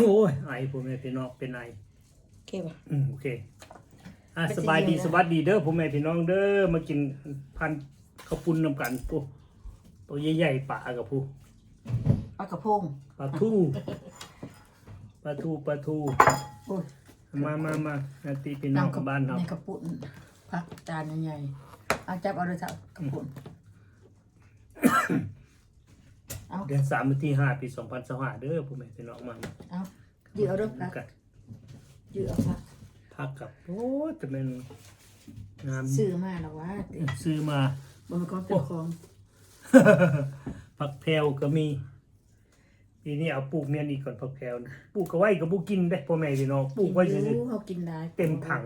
โอ้ยไอผมแม่พี่น้องเป็นไอโอเคป่ะ อืมโอเคอะเป็นสบายดีจริงๆสวัสดีเด้อผมแม่พี่น้องเด้อมากินพันข้าวปุ้นนำกันปุ๊ตัวใหญ่ๆปลากับผู้ปลากระพงปลาทูปลาทูปลาทูโอ้ยมามามานาตีพี่น้องกับบ้านเราในกระปุนพักจานใหญ่ๆเอาจับเอาเลยเถอะกระปุน เอาเดือนสามวันที่ห้าปีสองพันสห้าเด้อผมแม่พี่น้องมาเอายืดเอาเด้อพักกันยืดเอาพักพักกับโอ้ยจะเป็นงามซื้อมาแล้ววะเดี๋ยวซื้อมาบนกองเป็นของผักแพรวก็มีปีนี้เอาปลูกเมียนอีกก่อนผักแพรวนะปลูกก็ไว้ก็บ่กินได้พ่อแม่พี่น้องปลูกไว้กิซื่นออยู่เขากินได้เต็มถัง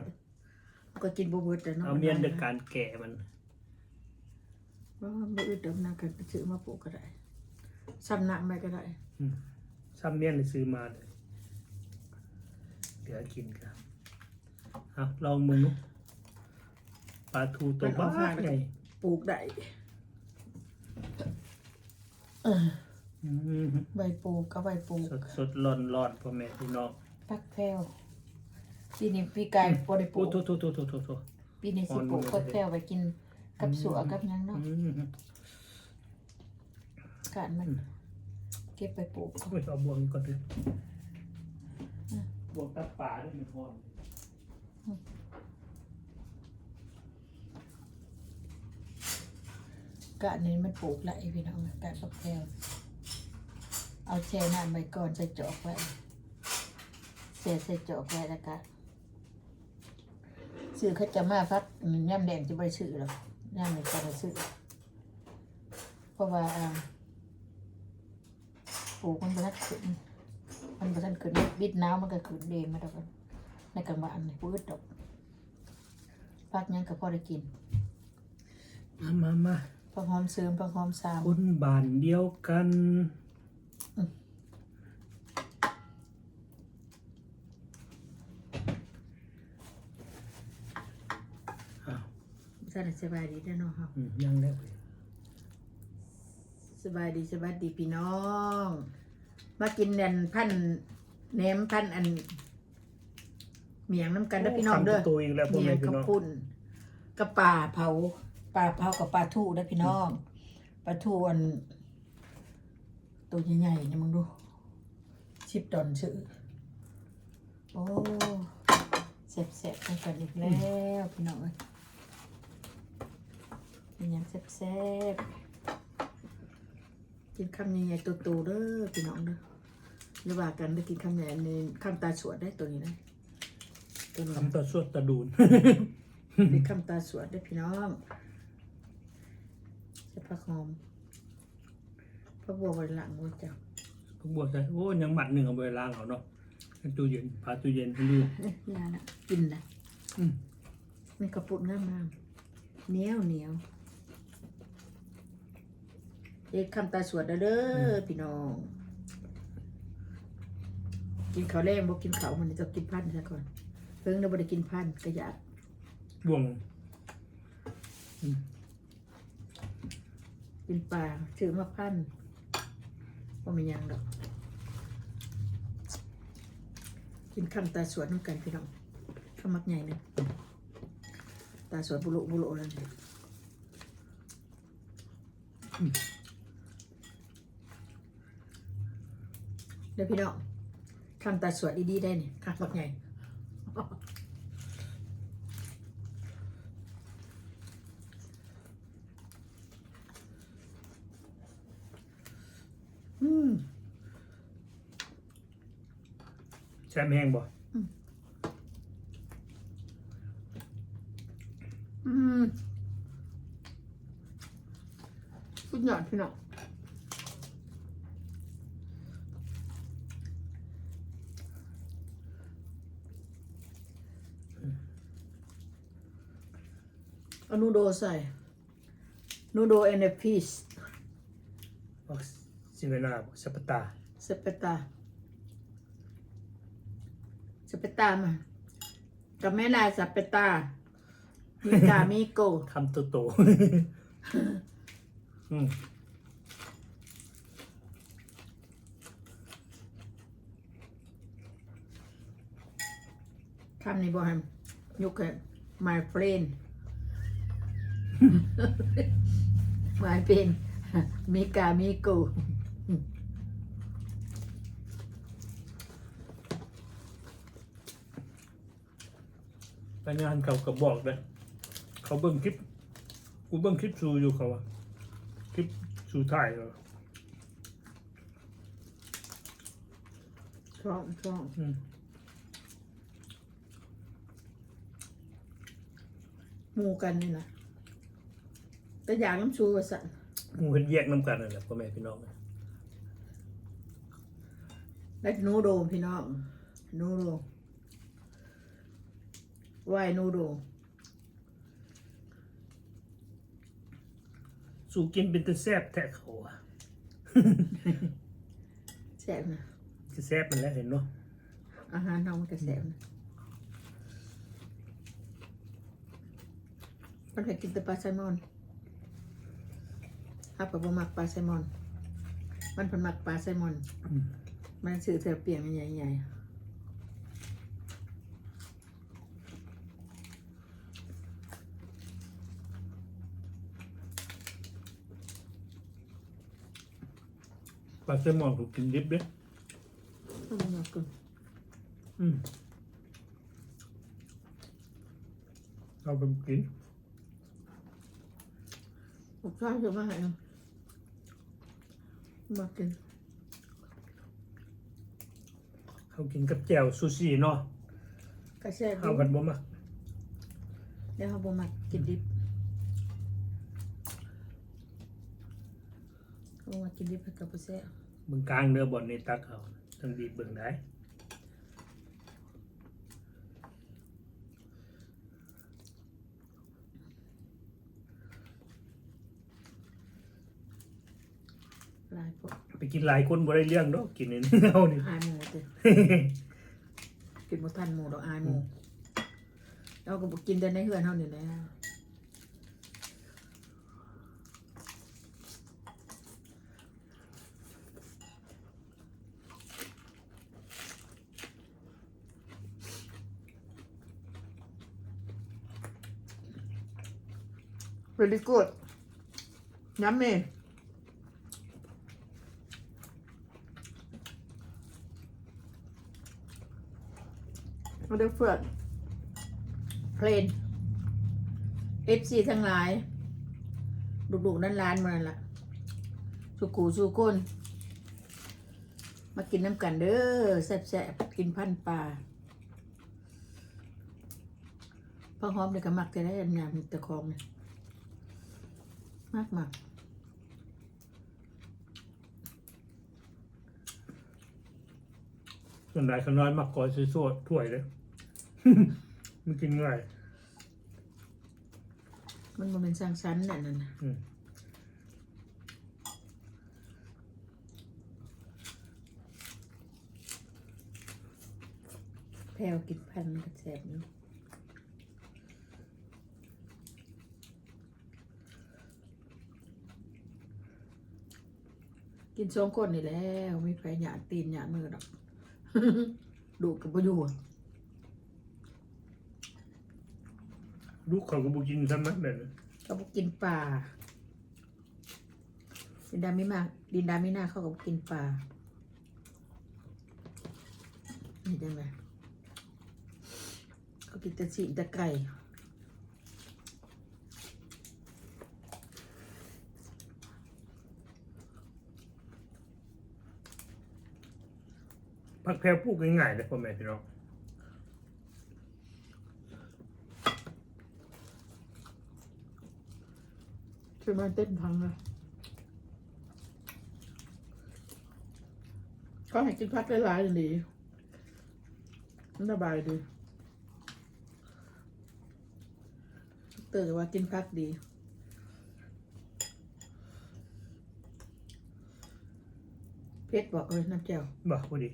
ก็กินบ่เบิดแต่ๆเนาะเอาเมียนจากการแก่มันว่าบ่อึดเดิมนากันไปซื้อมาปลูกก็ได้ ซ้ำหนักไปก็ได้อืมซ้ำเมียนเลยซื้อมาเลยเดี๋ยวกินกันเอาลองมึงนุปลาทูตัวบ้าใหญ่ปลูกได้เอออืมใบปลูกก็ใบปลูกสดสดร้อนร้อนพ่อแม่พี่น้องพักแพรวปีนี้ปีกายบ่ได้ปลูโอ้กโถโถโถโถโถโถ ปีนี้สิปลูกพักแพรวไปกินกับสัวกับหยังเนาะอืม กานมันเก็บไปปลูกโอ้ยเอาบวงก่อนดิบวงตับป่าด้วยมันหอนกานนี้มันปลูกละไอ้พี่น้องกานพักแพรวเอาแช่น้ำไว้ก่อนใส่จอกไว้แช่ใส่จอกไว้แล้วก็ซื้อเขาจะมาพักย่ำแดงจะไปซื้อหรอกย่ำแดงจะไปซื้อเพราะว่าอ่าป ลูกมันบ่ทันขึ้นมันบ่ทันขึ้นบิดน้ำมันก็ขึ้นเดงมาดอกในกลางวันนี่ปื้ดดอกพักหยังก็พอได้กินมามามาผักหอมเสริมผักหอมสามคนบ้านเดียวกันอืมอ้าวสบายสบายดีเด้อเนาะครับอืมยังแล้วเว้ยสบายดีสบายดีพี่น้อง มากินอันพันแหนมพันอันเมียงน้ำกันเด้อพี่น้องเด้อคำตัวอีกแล้วพ่อเมียแม่งพี่กับน้องปุ่นกับปลาเผาปลาเผากับปลาทูเด้อพี่น้องปลาทูอัน ตัวใหญ่ๆนี่มึงดูชิปดอนชื่อโอ้เสบๆกันกันอีกแล้วพี่น้องเอ้ยเป็นหยังแซ่บๆ กินคำใหญ่ๆตัวๆเด้อพี่น้องเด้ออย่าว่ากันได้อกินคำใหญ่ในคำตาสวดได้ตัวนี้นะตัวนี้คำต่อสวดตะดูนเป็นคำตาสวดได้อพี่น้องจะพักหอมพระบัวบริลังบัวเจ้าก็บวกใจโอ้ยังหมัดหนึ่งเอาไปล้างเขาเนาะให้ตู้เย็นพาตู้เย็นให้ดูเอ้ยยาละกินละอืมนี่กระปุกงามงามเหนียวเหนียว เด็กคำตาสวดเด้อเด้อพี่น้อง กินข้าวแรงบ่กินข้าวมันจะกินพันธุ์ซะก่อน เพิ่งเราบ่ได้กินพันธุ์กระยาดบ่วงกินปลาถือมาพันธุ์ว่ามันยังดอก กินคำตาสวดน้ำกันพี่น้องขมักใหญ่เลยตาสวดบุรุบุรุแล้วเนี่ย เดี๋ยวพี่น้องคำตาสวดดีๆได้เนี่ยขมักใหญ่อืมแช่แห้งบ่อืมสุดยอดพี่น้อง เอานูโดใส่นูโดเอเนพีสบอกสิเวลาบ่สปตาสเปตาสเปตามากับแม่นายสเปตา มีกามิโกคำโตโตอืมทำนี่บ่ฮัมยกให้ my friend my friend มีกามีกูรายงานเขาก็บอกเลยเขาเบิ่งคลิป กูเบิ่งคลิปซูอยู่เขาอะคลิปซูถ่ายเหรอช่องช่องอืมหมู่กันนี่นะ แต่อยากน้ำชูว่าสั่นหมูเห็นแยกน้ำกันนั่นแหละพ่อแม่พี่น้องได้นูโดพี่น้องนูโดไหวนูโดสูกินเป็นตะแซบแท้เขาอะแซ่บนะจะแซบมันแล้วเห็นเนาะอาหารเรามันก็แซ่บนะมันเคยกินแต่ปลาแซลมอน ฮับกับบ่มักปลาแซลมอน มันเพันมักปลาแซลมอนอืมมันสื่อเธอเปลี่ยนใหญ่ปลาแซลมอนกูกินดิบเด้ๆต้องมักกันอืมเอาไปกินผมชอบเยอะมากเลย มากินเขากินกับแจ่วซูชิเนาะกระแซ่บเอาดิกันบ่มาแล้วเขาบ่มักกินดิบเขาบ่มากินดิบกับกระแซ่บเบิ่งกลางเนื้อบอลในตักเอาทั้งดีเบิ่งได้ายพวกไปกินหลายคนบ่ได้เรื่องเนาะกินในนี้เอานี่ อายหมูเต็กินบ่ทันหมูดอกอายหมูเราก็บ่กินแต่ในเฮือนเฮานี่แหละ Really good. Yummy. Nó được phượt. Plain. FC ทั้งหลายดุๆนั่นร้านมันละสุกูสุก้นมากินน้ำกันเด้อแซ่บๆกินพันปลาพักหอมเด็กก็มักจะได้อันยามตะคองเนี่ยมากมากส่วนใหญ่เขาน้อยมากกว่าซื้อโซ่ถ้วยเลย มันกินง่ายมันบ่เป็นสร้างสรรค์นั่นน่ะนะอืมแพลวกินพันกระแสบนี่กินสองคนนี่แหล้วไม่ไปหยาดตีนหยาดมือดอก ดูกับประโยชน์ ลูกเขาก็บ่กินซ้ำนั้นเลยก็บอกกินปลาดินดาไม่มากดินดาไม่น่าเข้ากับกินปลานี่ได้ไหมเขากินแต่สีแต่ไก่ผักแพรวปลูกง่ายๆเลยพ่อแม่พี่น้อง ช่วยมาเต้นพังเลยก็ให้กินพักหลายๆดีมันสบายดีตื่นว่ากินพักดีเพชรบอกเอ้ยน้ำเจ้าบ่พอดี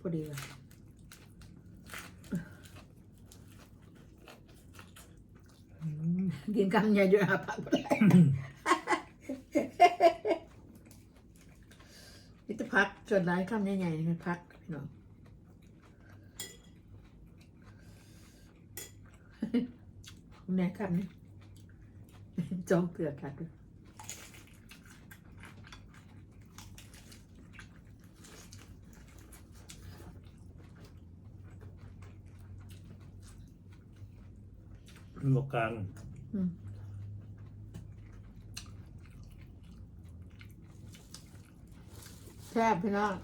พอดีเลย อื มกินคำใหญ่อยู่หาผักบ่ได้นี่จะพักส่วนร้ายคำใหญ่ๆนี่มันพักพี่น้องแน่ครับนี่จองเกลือกัดด้วยหมวกกลาง แซ่บพี่น้อง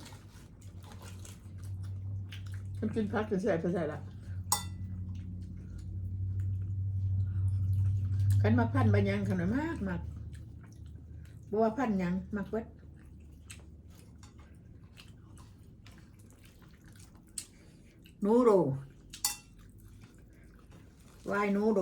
ฉันกินพักจะแซ่บจะแซ่บละขันมาพันใบยังขนาดมากมากบัวาพันยังมากเวดนูโรวายนูโร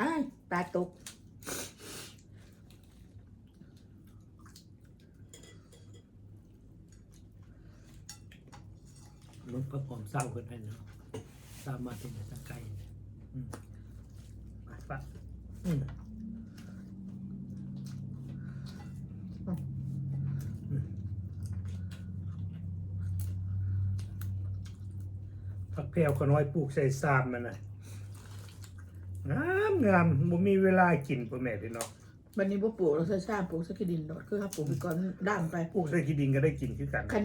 อ้ายปลาตกรถพระพรหมสร้างเพื่อนให้เนาะสร้างมาเป็นตะไคร้อืมไปปะอืมผักแพรวขน้อยปลูกใส่ซามมันน่ะ งามงามบ่มีเวลากินพ่อแม่พี่น้องวันนี้พ่อปลูกเราใช้ชาปลูกสักดินดอดคือเขาปลูกไปก่อนด่างไปปลูกใส่ขี้ดินก็ได้กินคือกันคัน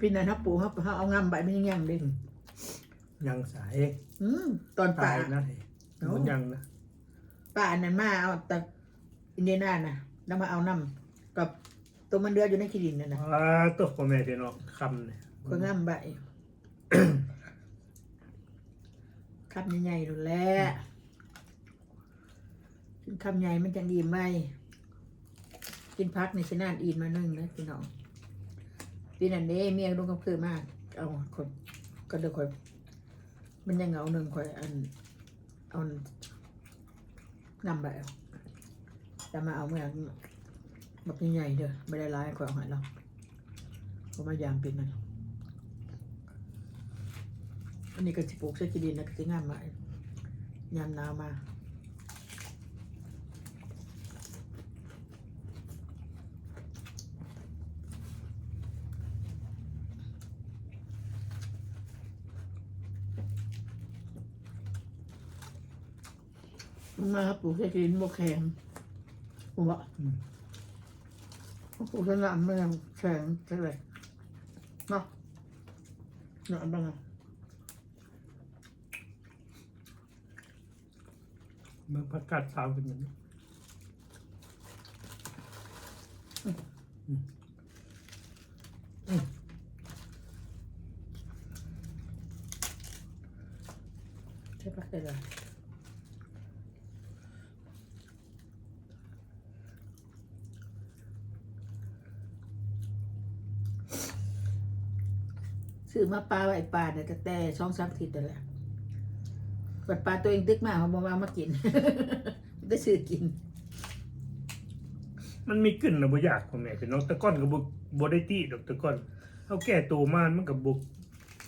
พี่นันเขาปลูกเขาเขาเอางามใบมันยังยังเด้ยังสายอืมตอนป่าตายนะมันยังนะป่าอันนั้นมาเอาแต่อินเดียนาน่ะแล้วมาเอาน้ำกับตัวมันเดืออยู่ในขี้ดินนั่นนะอ่าตัวพ่อแม่พี่น้องคำเนี่ยก็งามใบคำใหญ่ๆดูแลว กินคำใหญ่มันจังดีไหมกินพักในสนาอีนมานึ่งนะพี่น้องปีนั้นเด้เมียลงกับคือมาก เอาคนก็เดือคอยมันยังเหงาหนึ่งคอยอันเอานำไปเอาจะมาเอาเมื่อแบบใหญ่เด้อไม่ได้ร้ายคอยเอาใหายเราเพราะมายามเป็นมันอันนี้ก็สิปลูกใส่กีดินนะก็สิงามมายามหนาวมา มาปลูกใส่กินบวแข็งผมว่าปลูกสนามมันยังแข็งใช่ไหมเนาะเนาะบ้างอะเมืองพักกาดสาวเป็นอย่างนี้ใช่ปะเดี๋ยว ซื้อมาปลาไว้ปลาเนี่ยแต่แต่ช่องสามทิศแต่นแหละบัดปลาตัวเองตึกมากเขาบอกว่ามากิน ได้ซื้อกิน มันมีกลิ่นระบ่อยากพ่อแม่พี่น้องตะก้อนกับบ่ได้ตี้ดอกตะก้อนเอาแก่โตมามันกับบ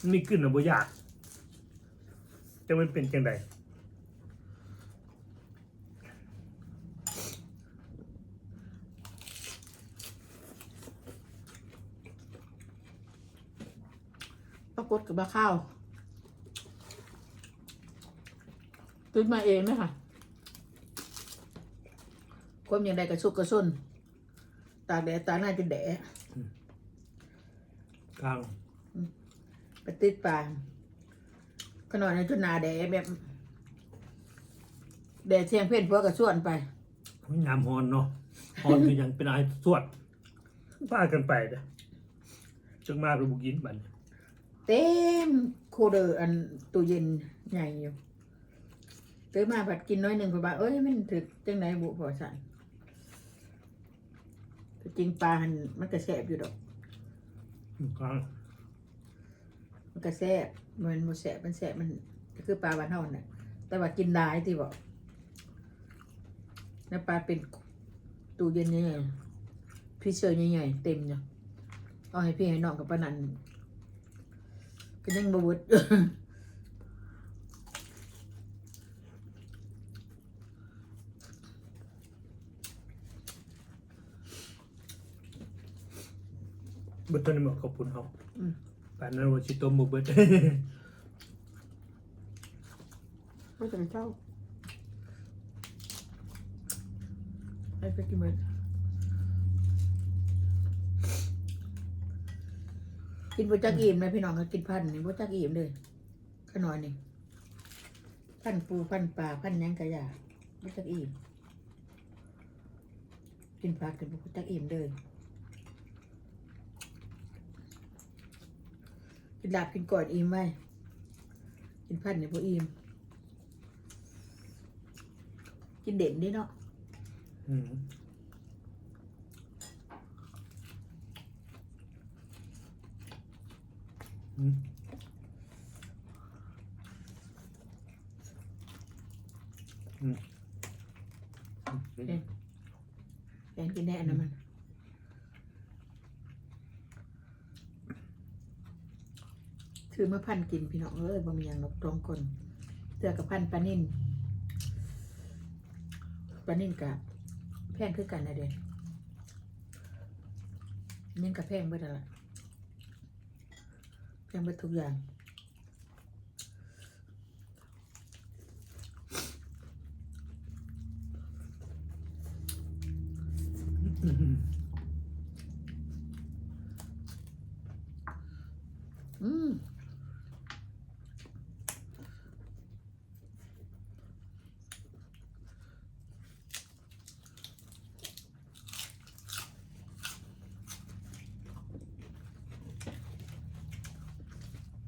มันมีกลิ่นระบ่อยากจะมันเป็นจังได กฏกับบ้าข้าวตื่นมาเองไหมคะความอย่างใดกระชุกกระชุนตากแดดตากหน้าจะแดดกลางไปติดปลาขนอยในจนหนาแดดแบบ แดดเชียงเพ่นพวกกระชวนไปยามฮอนเนาะฮอนคือหยังเป็นอายสวดป้ากันไปเด้อจังมารูบุกินบัดนี้ เต็มโคเดอร์อันตู้เย็นใหญ่อยู่ตื่นมาผัดกินน้อยหนึ่งพอบ่าเอ้ยมันถึกจังไหนบุพอสั่นแต่จริงปลาหันมันก็แสบอยู่ดอกกลางมันก็แซ่บมันบ่แซ่บมันแซ่บมันคือปลาบ้านเฮาน่ะ แต่ว่ากินได้ที่บอกแล้วปลาเป็นตู้เย็นใหญ่ๆพี่เชอร์ใหญ่ๆเต็มเนาะเอาให้พี่ให้น้องกับปานัน ก็ยังบวชบุตรนนี้หมดขอบคุณเขาป่านนั้นวันชิโตมบุบเบิดไม่ต้องเจ้าไอ้เป็กกินเบิด กินบะจักอิ่มนะพี่น้องก็กินพันนี่บะจักอิ่มเลยขน้อยนี่พันปูพันปลาพันหยังกระยาบะจักอิ่มกินผักกินบะจักอิ่มเลยกินลาบกินก่อนอิ่มไว้กินพันนี่บ่อิ่มกินเด่นดิเนาะ อืมอืมอืมอืม แกงกินแน่นะมันคือมาพันกินพี่น้องเอ้ยบะมีอย่างนกตรงคนเตือกับพันปลานิ่นปลานิ่นกับแพงคือกันนะเด็กนิ่นกับแพงเบิดอะไรแพงเบิดทุกอย่าง อืม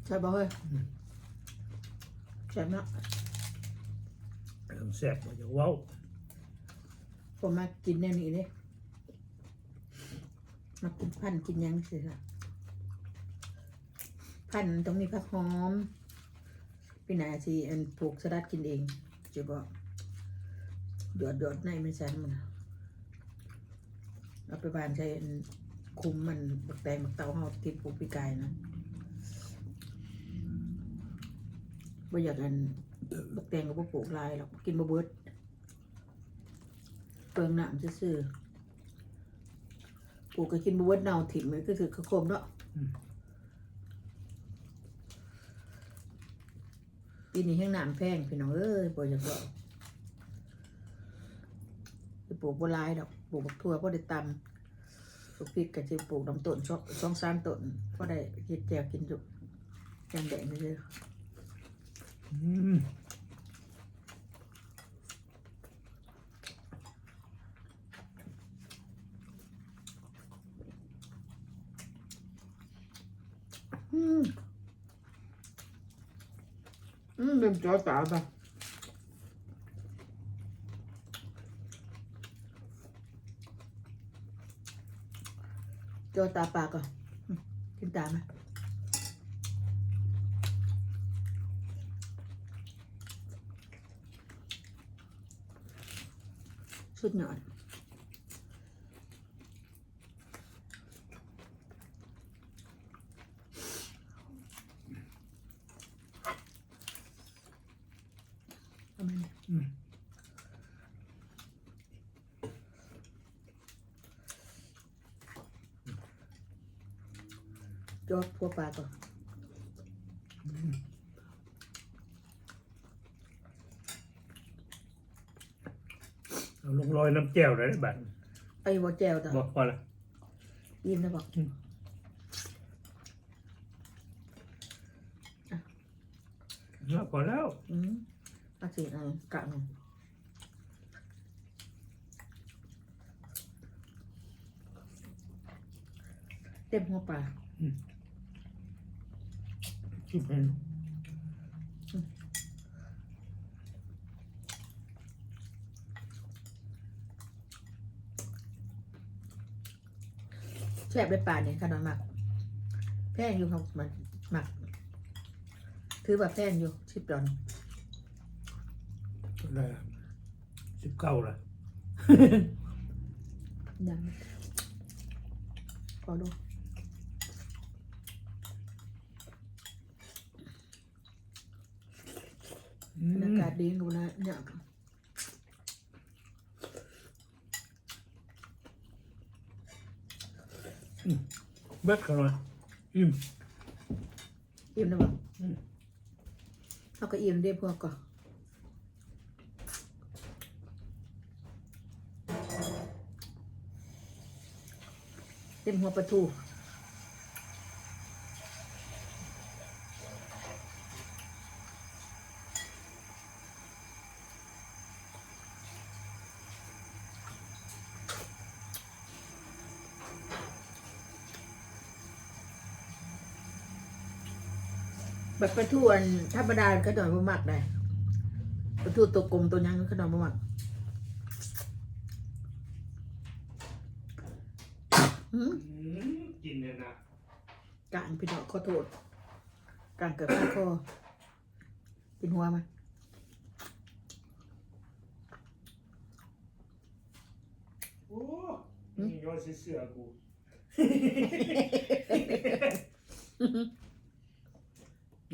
ใช่บ่เฮ้ยใช่เนาะ เริ่มแซ่บว่าเว้าผมมากินแนวนี้เลยมากินพันธุ์กินหยังสิค่ะพันธุ์ต้องมีผักหอมพี่นายสิอันปลูกสลัดกินเองจะบอกหยอดหยอดในมันใส่มันน่ะเอาไปบานใช้อันคุมมันบักแตงบักเตาเฮาที่ปลูกปีกายนะบ่อยากอัน บักแตงก็บ่ปลูกลายหรอกกินบ่เบิดเปลืองน้ำซื่อๆปลูกก็กินบวชเน่าถิ่มมันก็คือขคมเนาะปีนี้แห้งน้ำแพงพี่น้องเอ้ยปล่อยจากเราไปลูกบัวลายดอกปลูกบักทั่วพอได้ตำปลูกพริกก็จะปลูกลำต้นสองสองสามต้นพอได้เฮ็ดแจวกินจุแกงแดงนี่เลยอืม อืม อืมเป็นจอตาปะจอตาปากก่อนกินตาไหมสุดยอดเอามาเนี่ย อืม จอพัวปลาก่อนเอาลงรอยน้ำแก้วเลยบัดไอ้บัวแจวต่อบอกพอละยิ้มนะบอกเอาพอแล้วอืมอาสิเอากะหนึ่งเต็มหัวปลา ชิมให้แซ่บได้ปลาเนี่ยขนาดหมัก แพงอยู่ครับมันหมักถือว่าแพงอยู่ชิบดอนได้สิบเก้าละยังพอดู บรรมยากาศดีดูนะเนี่ยบเบิดเข้ามาอืมอิ่มนะบ่อืมเขาก็อิ่มเด้พวกก็เต็มหัวปลาทู แบบปลาทูอันธรรมดาก็หน่อยบ่มักได้ปลาทูตัวกลมตัวยังก็หน่อยบ่มักหืมอืมกินเนี่ยนะกลางพี่น้องขอโทษกลางเกิดข้าคอกินหัวมันโอ้นี่ย้อยเสื้อกู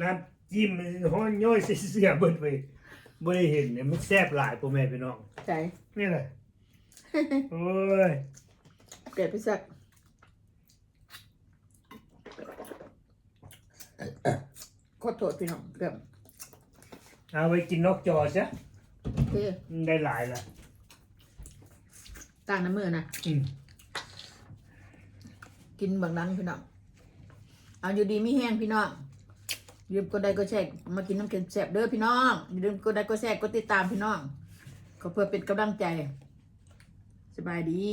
น้ำจิ้มมันห้อนย้อยเสื้อเบิดไปบ่ได้เห็นเนี่ยมันแซ่บหลายพ่อแม่พี่น้องใจนี่แหละโอ้ยเกลียดไปสักขอโทษพี่น้องเกือบเอาไปกินนอกจอซะโอเคมันได้หลายละต่างน้ำมือนะอืมกินบางนั้นพี่น้องเอาอยู่ดีไม่แห้งพี่น้องอ ยืมกดได้ก็แชร์มากินน้ำเค็มแซ่บเด้อพี่น้องอย่าลืมกดได้ก็แชร์กดติดตามพี่น้องก็เพื่อเป็นกำลังใจ สบายดี